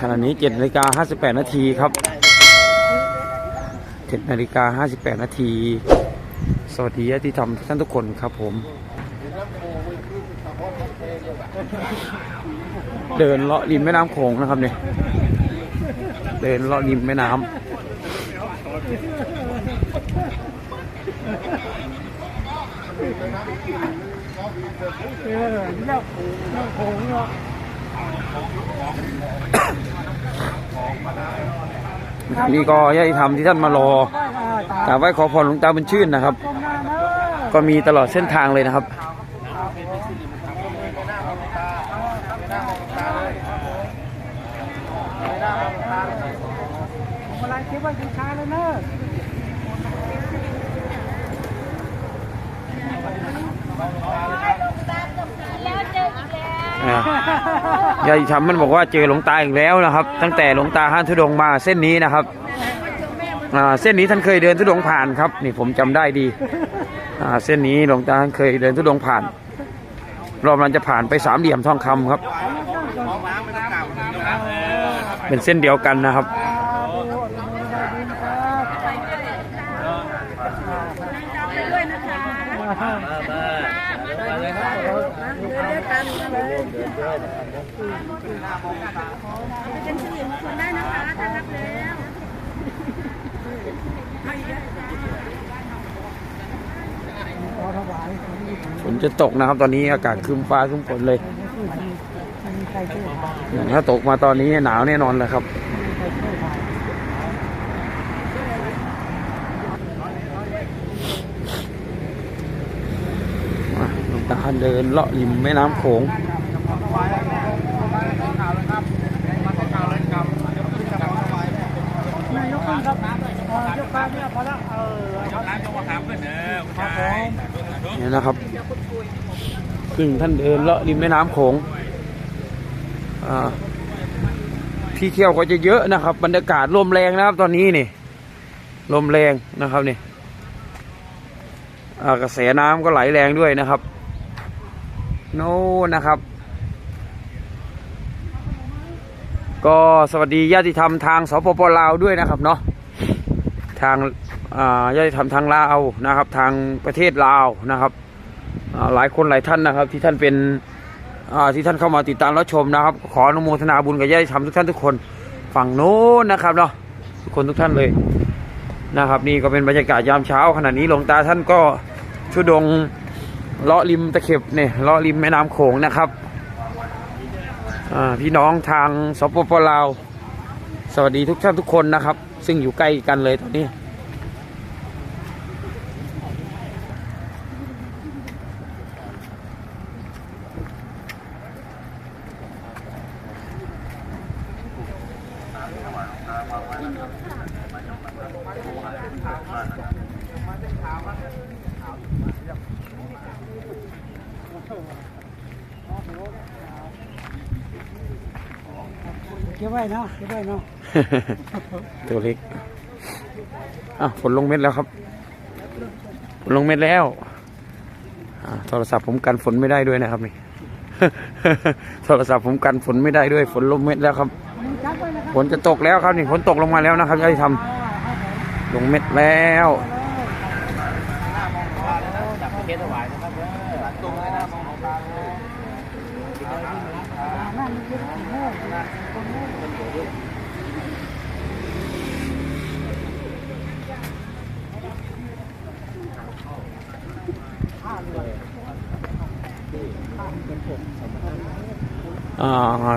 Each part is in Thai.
ขณะนี้7นาฬิกา58นาทีครับ7นาฬิกา58นาที สวัสดีญาติธรรมทุกท่านทุกคนครับผม เดินเลาะริมแม่น้ำโขงนะครับเนี่ย เดินเลาะริมแม่น้ำเออแล้วแล้วโขงเนาะ นี่ก็ญาติธรรมที่ท่านมารอได้ก็ตากราบไหว้ขอพรหลวงตาบุญชื่นนะครับก้มหน้าเนอะก็มีตลอดเส้นทางเลยนะครับผมอะไรคิดว่าช้าๆเลยเนอะแล้วเจออีกแล้วอ่า ยายชำมันบอกว่าเจอหลวงตาอีกแล้วนะครับ ตั้งแต่หลวงตาห้านทุดงมาเส้นนี้นะครับเส้นนี้ท่านเคยเดินทุดงผ่านครับ นี่ผมจำได้ดีเส้นนี้หลวงตาท่านเคยเดินทุดงผ่าน รอบนั้นจะผ่านไปสามเหลี่ยมทองคำครับ เป็นเส้นเดียวกันนะครับ ด้วยนะคะเป็นสิริมงคลได้นะคะต้อนรับแล้ว ขอถวาย ฝนจะตกนะครับ ตอนนี้อากาศครึ้มฟ้าครึ้มฝนเลยไม่มีใครช่วยถ่ายถ้าตกมาตอนนี้หนาวแน่นอนเลยครับไม่มีใครช่วยถ่ายอะหลวงตาเดินเลาะริมแม่น้ำโขงนายกขึ้นครับเออยกการเนี่ยพอละเออครับครับผม เนี่ยนะครับ ซึ่งท่านเดินเลาะริมแม่น้ำโขงที่เที่ยวก็จะเยอะนะครับ บรรยากาศลมแรงนะครับ ตอนนี้นี่ลมแรงนะครับนี่กระแสน้ำก็ไหลแรงด้วยนะครับ โน่นนะครับ ก็สวัสดีญาติธรรมทางสปปลาวด้วยนะครับเนาะ ทางอ่าญาติธรรมทางลาวนะครับ ทางประเทศลาวนะครับหลายคนหลายท่านนะครับ ที่ท่านเป็นอ่าที่ท่านเข้ามาติดตามรับชมนะครับ ขออนุโมทนาบุญกับญาติธรรมทุกท่านทุกคนฝั่งโน้นนะครับเนาะทุกคนทุกท่านเลยนะครับนี่ก็เป็นบรรยากาศยามเช้าขณะนี้หลวงตาท่านก็ชุดงเลาะริมตะเข็บเนี่ยเลาะริมแม่น้ำโขงนะครับอ่าพี่น้องทางสปปลาว สวัสดีทุกท่านทุกคนนะครับ ซึ่งอยู่ใกล้กันเลยตอนนี้ เก็บไว้เนาะเก็บไว้เนาะ ตัวเล็กอะฝนลงเม็ดแล้วครับฝนลงเม็ดแล้วโทรศัพท์ผมกันฝนไม่ได้ด้วยนะครับนี่โทรศัพท์ผมกันฝนไม่ได้ด้วย ฝนลงเม็ดแล้วครับจับไว้นะครับฝนจะตกแล้วครับนี่ฝนตกลงมาแล้วนะครับยายทำลงเม็ดแล้ว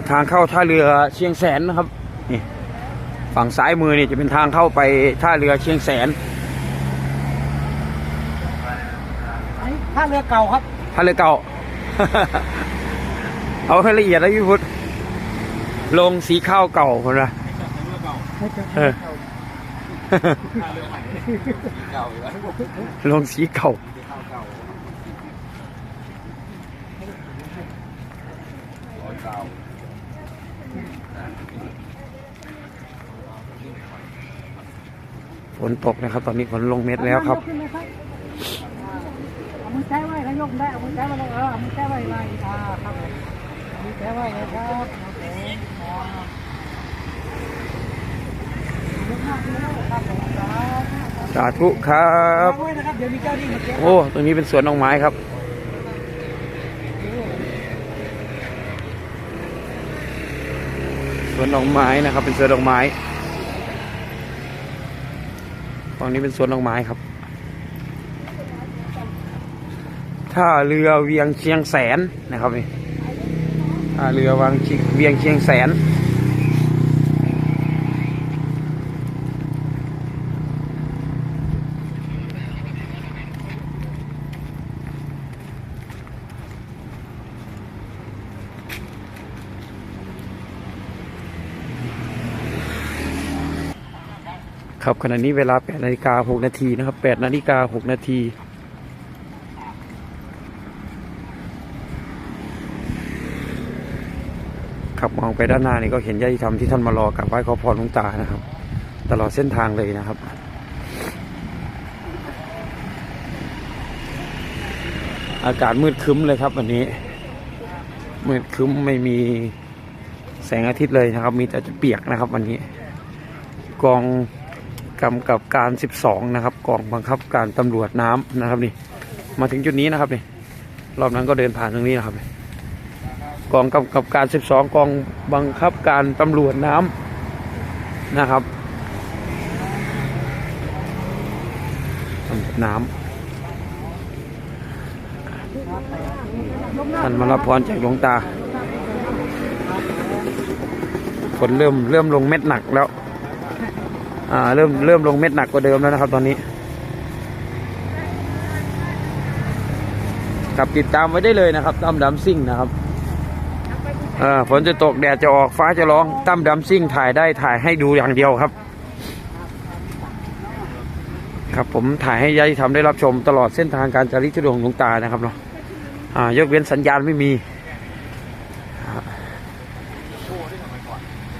ทางเข้าท่าเรือเชียงแสนนะครับนี่ฝั่งซ้ายมือนี่จะเป็นทางเข้าไปท่าเรือเชียงแสนอันนี้ท่าเรือเก่าครับท่าเรือเก่า เอาให้ละเอียดแล้วพี่พุทธลงสีข้าวเก่าคนละไม่เจอเออ เก่าฝนตกนะครับ ตอนนี้ฝนลงเม็ดแล้วครับมือแท้ไว้แล้วยกได้มือแท้ไว้ล้วเออมือแท้ไว้ไลยครับมือแท้ไว้นะครับสาธุครับ โอ้ ตรงนี้เป็นสวนดอกไม้ครับ วนดอกไม้นะครับ เป็นสวนดอกไม้ฝั่งนี้เป็นสวนดอกไม้ครับท่าเรือเวียงเชียงแสนนะครับนี่ท่าเรือวางชิเวียงเชียงแสน ครับขณะนี้เวลา8นาฬิกา6นาทีนะครับ8นาฬิกา6นาทีขับมองไปด้านหน้านี่ก็เห็นญาติธรรมที่ท่านมารอกราบไหว้ขอพรหลวงตานะครับ ตลอดเส้นทางเลยนะครับอากาศมืดคึ้มเลยครับวันนี้ มืดคึ้มไม่มีแสงอาทิตย์เลยนะครับ มีแต่จะเปียกนะครับวันนี้ กอง กำกับการ 12 นะครับกองบังคับการตำรวจน้ำนะครับนี่มาถึงจุดนี้นะครับนี่รอบนั้นก็เดินผ่านตรงนี้นะครับกองกำกับการ 12 กองบังคับการตำรวจน้ำนะครับตำรวจน้ำท่านมารับพรจากหลวงตาฝนเริ่มเริ่มลงเม็ดหนักแล้ว อ่าเริ่มเริ่มลงเม็ดหนักกว่าเดิมแล้วนะครับ ตอนนี้กลับติดตามไว้ได้เลยนะครับตั้มดำซิ่งนะครับฝนจะตกแดดจะออกฟ้าจะร้องตั้มดำซิ่งถ่ายได้ถ่ายให้ดูอย่างเดียวครับ ครับผมถ่ายให้ยายทำได้รับชมตลอดเส้นทางการจาริกทุดงหลวงตานะครับเนาะอ่ายกเว้นสัญญาณไม่มี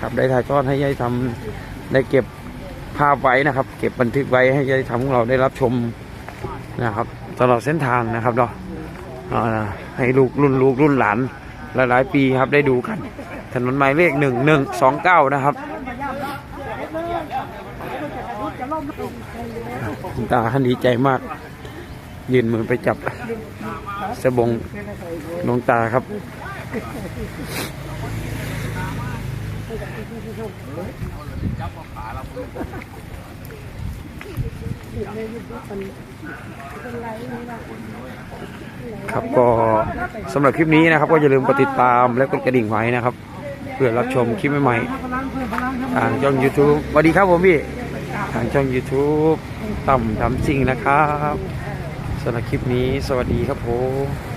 ครับได้ถ่ายทอดให้ยายทำได้เก็บาพไว้นะครับ เก็บบันทึกไว้ให้ยายทำของเราได้รับชมนะครับตลอดเส้นทางนะครับเนาะให้ลูกรุ่นลูกรุ่นหลานหลายๆ ปีครับได้ดูกัน ถนนหมายเลขหนึ่งหนึ่งสองเก้านะครับคุณตาท่านดีใจมาก ยืนมือไปจับสบงลงตาครับ ครับก็สำหรับคลิปนี้นะครับ ก็อย่าลืมกดติดตามและกดกระดิ่งไว้นะครับ เพื่อรับชมคลิปใหม่ๆทางช่อง YouTube สวัสดีครับผมพี่ ทางช่อง YouTube ต่ำดำซิงนะครับสำหรับคลิปนี้สวัสดีครับผม